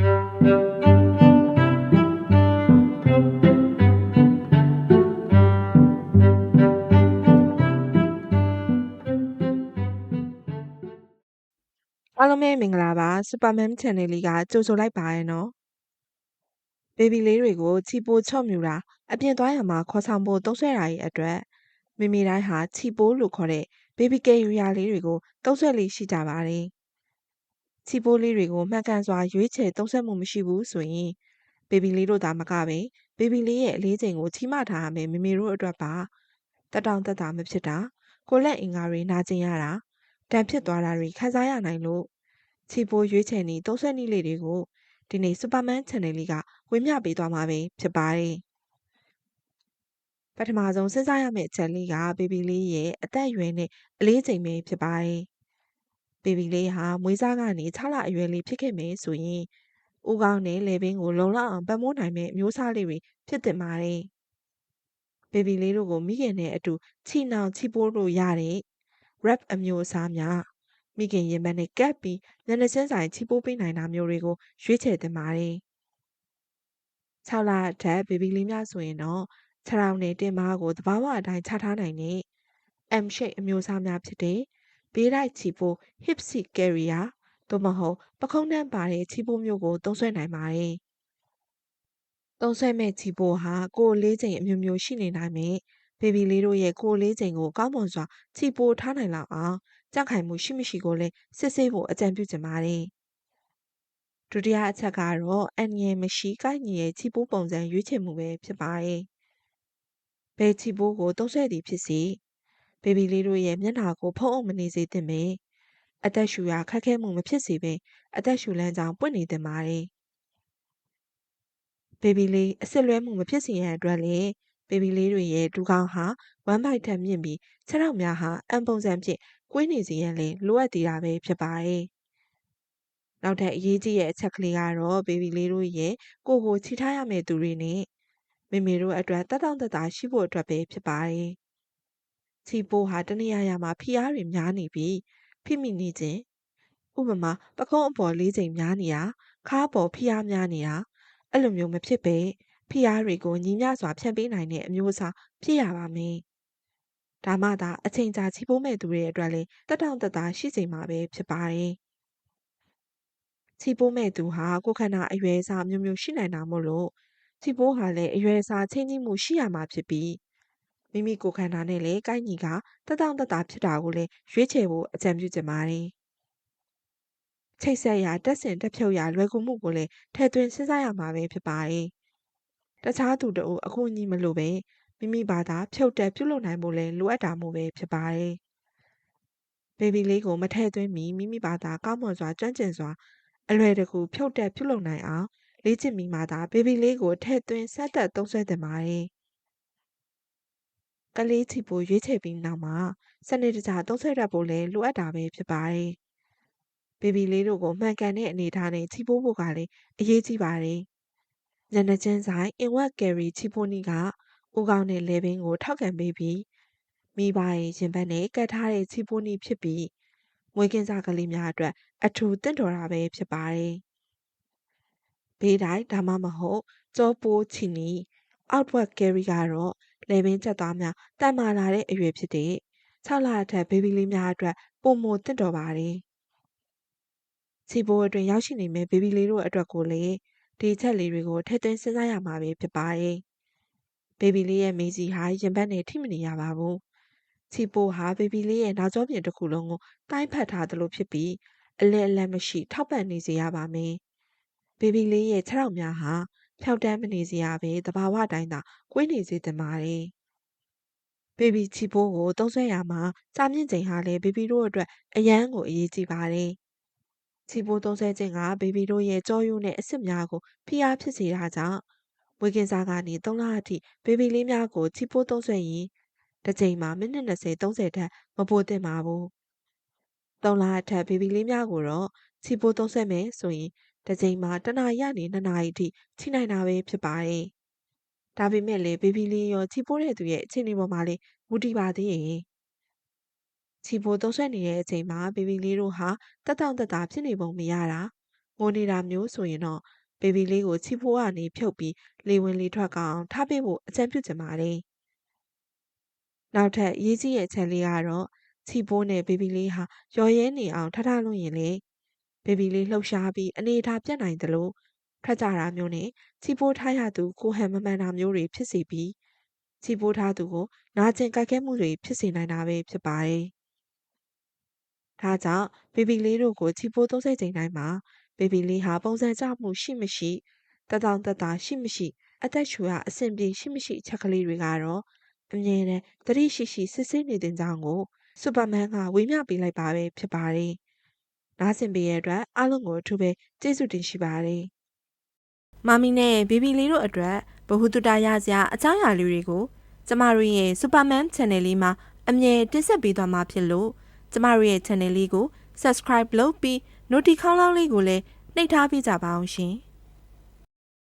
အားလုံးပဲမင်္ဂလာပါ Superman Channel လေးကကြိုဆိုလိုက်ပါရနော်ဘေဘီလေးတွေကိုချီပိုချော့မြူတာအပြင်သွားရမှာခေါ်ဆောင်ဖို့သုံးဆွဲတာရဲ့အတွက်မိမိတိုင်းဟာချီပိုလို့ခေါ်တဲ့ဘေဘီကယ်ယူရာလေးတွေကိုသုံးဆွဲလေးရှိကြပါတယ် ချီပိုလေးတွေကိုမှန်ကန်စွာရွေးချယ်သုံးဆွဲမှုမရှိဘူးဆိုရင်ဘေဘီလေးတို့သာမကပဲဘေဘီလေးရဲ့အလေးချိန်ကိုချီမထားရမယ်မိမိတို့အတွက်ပါတက်တောင်တက်တာမဖြစ်တာကိုလက်အင်္ဂါတွေနာကျင်ရတာတန်ဖြစ်သွားတာတွေခံစားရနိုင်လို့ချီပိုရွေးချယ်နေသုံးဆွဲနည်းလေးတွေကိုဒီနေ့ Superman Channel လေးကဝေမျှပေးသွားမှာပဲဖြစ်ပါတယ်ပထမဆုံးစဉ်းစားရမယ့်အချက်လေးကဘေဘီလေးရဲ့အသက်အရွယ်နဲ့အလေးချိန်ပဲဖြစ်ပါတယ် ဘေဘီလေးဟာမွေးစားကနေ6လအရွယ်လေးဖြစ်ခဲ့မယ်ဆိုရင်ဦးကောင်းနဲ့လေပင်ကိုလုံလောက်အောင်ပတ်မိုးနိုင်မဲ့မျိုးစားလေးတွေဖြစ်တင်ပါတယ်ဘေဘီလေးတို့ကိုမိခင်နဲ့အတူချီနှောင်ချီပိုးလို့ရတဲ့ rap အမျိုးအစားများမိခင်ရင်မနဲ့ကပ်ပြီးညနေချင်းဆိုင်ချီပိုးပေးနိုင်တာမျိုးတွေကိုရွေးချယ်တင်ပါတယ်6လအထက်ဘေဘီလေးများဆိုရင်တော့ခြေထောက်နဲ့တင်မားကိုသဘာဝအတိုင်းချထားနိုင်တဲ့ M shape အမျိုးအစားများဖြစ်တဲ့ ဘေးတိုက်ချီပိုး hip seat carrier သို့မဟုတ် ပခုံးနှမ်းပါတဲ့ချီပိုးမျိုးကို သုံးစွဲနိုင်ပါတယ်သုံးဆွဲမဲ့ချီပိုးဟာကိုယ်လေးချိန်အမျိုးမျိုးရှိနေနိုင်မယ်ဘေဘီလေးတို့ရဲ့ကိုယ်လေးချိန်ကိုကောင်းမွန်စွာချီပိုးထားနိုင်လောက်အောင်ကြန့်ခိုင်မှုရှိမရှိကိုလည်းစစ်ဆေးဖို့အကြံပြုချင်ပါတယ်ဒုတိယအချက်ကတော့အန်ရယ်မရှိကိုက်ညီရဲ့ချီပိုးပုံစံရွေးချယ်မှုပဲဖြစ်ပါတယ်ဘယ်ချီပိုးကိုသုံးဆွဲသည်ဖြစ်စေ ဘေဘီလေးတို့ရဲ့မျက်နှာကိုဖုံးအုပ်မနေစေသင့်ပဲအသက်ရှူရာခက်ခဲမှုမဖြစ်စေဘဲအသက်ရှူလမ်းကြောင်းပွင့်နေသင့်ပါတယ်ဘေဘီလေးအစစ်လွဲမှုမဖြစ်စေရန်အတွက်လည်းဘေဘီလေးတွေရဲ့ဒူးခေါင်းဟာဝမ်းပိုက်ထက်မြင့်ပြီးခြေထောက်များဟာအံပုံစံဖြင့်ကွေးနေစေရန်လည်းလိုအပ်သေးတာပဲဖြစ်ပါတယ်။နောက်ထပ်အရေးကြီးတဲ့အချက်ကလေးကတော့ဘေဘီလေးတို့ရဲ့ကိုယ်ကိုချီထားရမယ့်သူတွေနဲ့မိမိတို့အတွက်တတောင့်တတာရှိဖို့အတွက်ပဲဖြစ်ပါတယ်။ ချီပိုးဟာတနေရာရာမှာဖိအားတွေများနေပြီးဖိမိနေခြင်းဥပမာပခုံးအပေါ်လေးချိန်များနေတာခါးပေါ်ဖိအားများနေတာအဲ့လိုမျိုးမဖြစ်ပဲဖိအားတွေကိုညီမျှစွာဖြန့်ပေးနိုင်တဲ့အမျိုးအစားဖြစ်ရပါမယ်။ဒါမှသာအချိန်ကြာချီပိုးမဲ့သူတွေအတွက်လည်းတက်တောင့်တက်တာရှိစေမှာပဲဖြစ်ပါတယ်။ချီပိုးမဲ့သူဟာကိုယ်ခန္ဓာအရွယ်အစားမျိုးမျိုးရှိနိုင်တာမို့လို့ချီပိုးဟာလည်းအရွယ်အစားချင်းချင်းမှုရှိရမှာဖြစ်ပြီး မိမိကိုယ်ခန္ဓာနဲ့လည်းကိုက်ညီကတက်တောင့်တက်တာဖြစ်တာကိုလည်းရွေးချယ်ဖို့အကြံပြုချင်ပါတယ်။ချိတ်ဆက်ရာတက်ဆင်တက်ဖြုတ်ရာလွယ်ကူမှုကိုလည်းထည့်သွင်းစဉ်းစားရမှာပဲဖြစ်ပါတယ်တခြားသူတို့အကူအညီမလိုပဲမိမိဘာသာဖြုတ်တက်ပြုလုပ်နိုင်ဖို့လည်းလိုအပ်တာမျိုးပဲဖြစ်ပါတယ်။ဘေဘီလေးကိုမထည့်သွင်းမီမိမိဘာသာကောင်းမွန်စွာကြွန့်ကျင်စွာအလွယ်တကူဖြုတ်တက်ပြုလုပ်နိုင်အောင်လေ့ကျင့်မိမှသာဘေဘီလေးကိုထည့်သွင်းဆက်သက်သုံးစွဲသင့်ပါတယ်။ ကလေးချီပိုရွေးချယ်ပြီးနောက်မှာစနစ်တကျသုံးစွဲတတ်ဖို့လည်းလိုအပ်တာပဲဖြစ်ပါတယ်။ဘေဘီလေးတို့ကိုမှန်ကန်တဲ့အနေအထားနဲ့ချီပိုးဖို့ကလည်းအရေးကြီးပါတယ်။ညနေချင်းဆိုင်အင်ဝက်ကယ်ရီချီဖိုနီကဦးကောင်းတဲ့လေပင်ကိုထောက်ခံပေးပြီးမိဘရဲ့ရင်ဘတ်နဲ့ကတ်ထားတဲ့ချီဖိုနီဖြစ်ပြီးမွေးကင်းစားကလေးများအတွက်အထူးတင့်တော်တာပဲဖြစ်ပါတယ်။ဘေးတိုင်းဒါမှမဟုတ်ကြောပိုးချီနီအောက်ဝက်ကယ်ရီကတော့ လေပင်ချက်သားများတန်မာလာတဲ့အရွယ်ဖြစ်တဲ့6လအထက်ဘေဘီလေးများအတွက်ပုံမတင့်တော်ပါတယ်။ချီပိုးအတွင်ရောက်ရှိနေမဲ့ဘေဘီလေးတို့အတွက်ကိုလည်းဒီချက်လေးတွေကိုထည့်သွင်းစဉ်းစားရမှာပဲဖြစ်ပါတယ်။ဘေဘီလေးရဲ့မေးစီဟာရင်ဘတ်နဲ့ထိမနေရပါဘူး။ချီပိုဟာဘေဘီလေးရဲ့နောက်ကျောပြင်တစ်ခုလုံးကိုတိုင်းဖတ်ထားသလိုဖြစ်ပြီးအလဲအလတ်မရှိ ထောက်ပံ့နေစေရပါမယ်။ဘေဘီလေးရဲ့ခြေထောက်များဟာ ဖြောက်တန်းမနေစေရပဲတဘာဝတိုင်းသာကွေးနေစေတင်ပါတယ်။ဘေဘီချီပိုးကိုသုံးဆွဲရမှာစာမြင့်ချိန်ဟာလည်းဘေဘီတို့အတွက်အရန်ကိုအရေးကြီးပါတယ်။ချီပိုးသုံးဆွဲခြင်းကဘေဘီတို့ရဲ့ကြောရိုးနဲ့အဆစ်များကိုဖိအားဖြစ်စေတာကြောင့်မွေးကင်းစားကနေ3လအထိဘေဘီလေးများကိုချီပိုးသုံးဆွဲရင်တစ်ချိန်မှာမိနစ်20 30ထက်မပိုသင့်ပါဘူး3လအထက်ဘေဘီလေးများကိုတော့ချီပိုးသုံးဆွဲမယ်ဆိုရင် တစ်ချိန်မှာတစ်နာရီကနေ2နာရီအထိချိနိုင်တာပဲဖြစ်ပါတယ်ဒါပေမဲ့လေဘေဘီလေးရောချီပိုးတဲ့သူရဲ့အခြေအနေပေါ်မှာလေမူတည်ပါသေးရဲ့ချီပိုသုံးဆွဲနေတဲ့အချိန်မှာဘေဘီလေးတို့ဟာတက်တောင့်တက်တာဖြစ်နေပုံမရတာငိုနေတာမျိုးဆိုရင်တော့ဘေဘီလေးကိုချီဖိုးကနေဖြုတ်ပြီးလေဝင်လေထွက်ကောင်းထားပေးဖို့အကြံပြုချင်ပါတယ်။နောက်ထပ်အရေးကြီးရဲ့အချက်လေးကတော့ချီဖိုးနဲ့ဘေဘီလေးဟာရော်ရဲနေအောင်ထထလို့ရင်လေ ဘေဘီလေးလှုပ်ရှားပြီးအနေအထားပြတ်နိုင်တယ်လို့ထွက်ကြတာမျိုးနဲ့ချီဖိုးထားရသူကိုဟန်မမှန်တာမျိုးတွေဖြစ်စီပြီးချီဖိုးထားသူကိုနာကျင်ကြိုက်ခဲမှုတွေဖြစ်စေနိုင်တာပဲဖြစ်ပါတယ်။ဒါကြောင့်ဘေဘီလေးတို့ကိုချီဖိုးသုံးစိတ်ချိန်တိုင်းမှာဘေဘီလေးဟာပုံစံကျမှုရှိမရှိတတောင်တတာရှိမရှိအသက်ရှူရအဆင်ပြေရှိမရှိအချက်ကလေးတွေကတော့အမြဲတမ်းတတိရှိရှိစစ်ဆေးနေတဲ့ကြောင်းကိုစူပါမန်ကဝေမျှပေးလိုက်ပါပဲဖြစ်ပါတယ်။ နားဆင်ပေးရတဲ့အတွက်အားလုံးကိုအထူးပဲကျေးဇူးတင်ရှိပါတယ်။မမီနဲ့ဘေဘီလေးတို့အတွက်ဘ ഹു တုတရစရာအကြောင်းအရာလေးတွေကိုကျမတို့ရဲ့ Superman Channel လေးမှာအမြဲတင်ဆက်ပေးသွားမှာဖြစ်လို့ကျမတို့ရဲ့ channel လေးကို subscribe လုပ်ပြီး notification ခေါင်းလောင်းလေးကိုလည်းနှိပ်ထားပေးကြပါအောင်ရှင်။